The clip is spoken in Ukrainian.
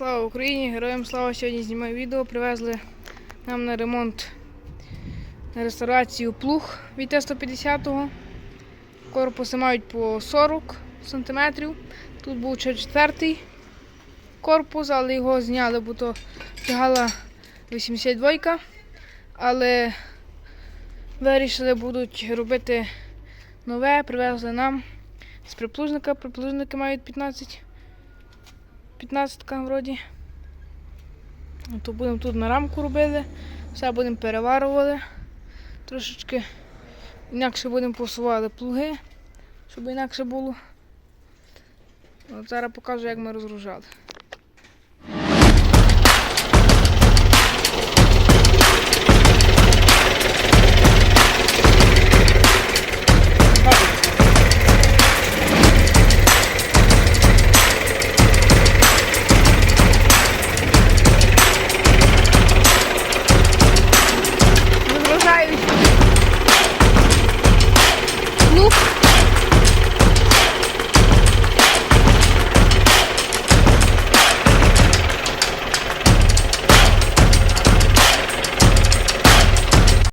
Слава Україні! Героям слава! Сьогодні знімаю відео. Привезли нам на ремонт на реставрацію плуг від Т-150. Корпуси мають по 40 см. Тут був ще четвертий корпус, але його зняли, бо то тягала 82. Але вирішили будуть робити нове, привезли нам з приплужника. Приплужники мають 15 15 вроді. То будемо тут на рамку робили, все будемо переварувати. Трошечки інакше будемо посувати плуги, щоб інакше було. От зараз покажу, як ми розгружали. Oof.